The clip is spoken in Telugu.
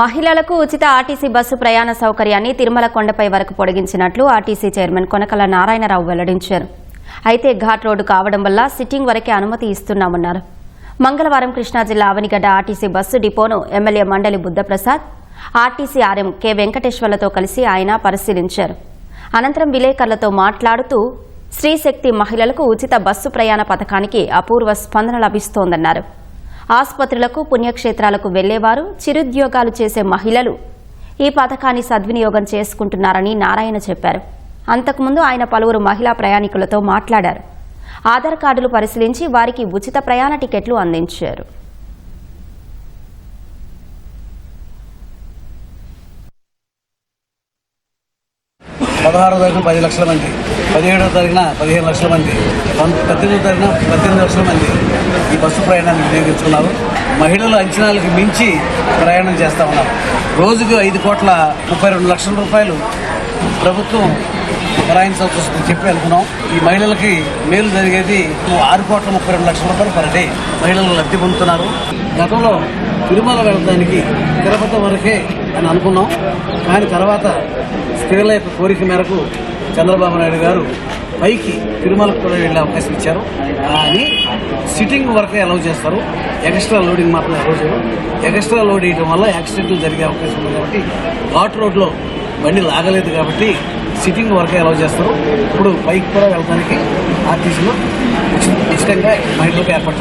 మహిళలకు ఉచిత ఆర్టీసీ బస్సు ప్రయాణ సౌకర్యాన్ని తిరుమల కొండపై వరకు పొడిగించినట్లు ఆర్టీసీ చైర్మన్ కొనకల నారాయణరావు వెల్లడించారు. అయితే ఘాట్ రోడ్డు కావడం వల్ల సిట్టింగ్ వరకే అనుమతి ఇస్తున్నామన్నారు. మంగళవారం కృష్ణా జిల్లా Avanigadda RTC bus డిపోను MLA Mandali Buddhaprasad RTC RM K వెంకటేశ్వర్లతో కలిసి ఆయన పరిశీలించారు. అనంతరం విలేకరులతో మాట్లాడుతూ స్త్రీశక్తి మహిళలకు ఉచిత బస్సు ప్రయాణ పథకానికి అపూర్వ స్పందన లభిస్తోందన్నారు. ఆసుపత్రులకు పుణ్యక్షేత్రాలకు వెళ్ళేవారు చిరుద్యోగాలు చేసే మహిళలు. ఈ పథకాన్ని సద్వినియోగం చేసుకుంటున్నారని నారాయణ చెప్పారు. అంతకుముందు ఆయన పలువురు మహిళా ప్రయాణికులతో మాట్లాడారు. ఆధార్ కార్డులు పరిశీలించి వారికి ఉచిత ప్రయాణ టికెట్లు అందించారు. పదహారో తారీఖు పది లక్షల మంది పదిహేడో తారీఖున పదిహేను లక్షల మంది పద్దెనిమిదో తారీఖున పద్దెనిమిది లక్షల మంది. ఈ బస్సు ప్రయాణాన్ని వినియోగించుకున్నారు. మహిళలు అంచనాలకు మించి ప్రయాణం చేస్తూ ఉన్నారు. రోజుకు ఐదు కోట్ల ముప్పై రెండు లక్షల రూపాయలు ప్రభుత్వం భరాయించాల్సి వస్తుందని చెప్పి అనుకున్నాం. ఈ మహిళలకి మేలు జరిగేది ఆరు కోట్ల ముప్పై రెండు లక్షల రూపాయలు పర్ డే మహిళలు లబ్ధి పొందుతున్నారు. గతంలో తిరుమల వెళ్ళడానికి తిరుపతి వరకే అని అనుకున్నాం. కానీ తర్వాత స్త్రీల యొక్క కోరిక మేరకు చంద్రబాబు నాయుడు గారు పైకి తిరుమలకు కూడా వెళ్ళే అవకాశం ఇచ్చారు కానీ సిట్టింగ్ వరకే అలౌ చేస్తారు. ఎక్స్ట్రా లోడింగ్ మాత్రం అలౌ చేయరు. ఎక్స్ట్రా లోడ్ వేయడం వల్ల యాక్సిడెంట్లు జరిగే అవకాశం ఉంది కాబట్టి ఘాట్ రోడ్లో బండి లాగలేదు కాబట్టి సిట్టింగ్ వరకే అలౌ చేస్తారు. ఇప్పుడు పైకి కూడా వెళ్ళడానికి ఆర్టీసీలో ఉచితంగా మహిళలకు ఏర్పాటు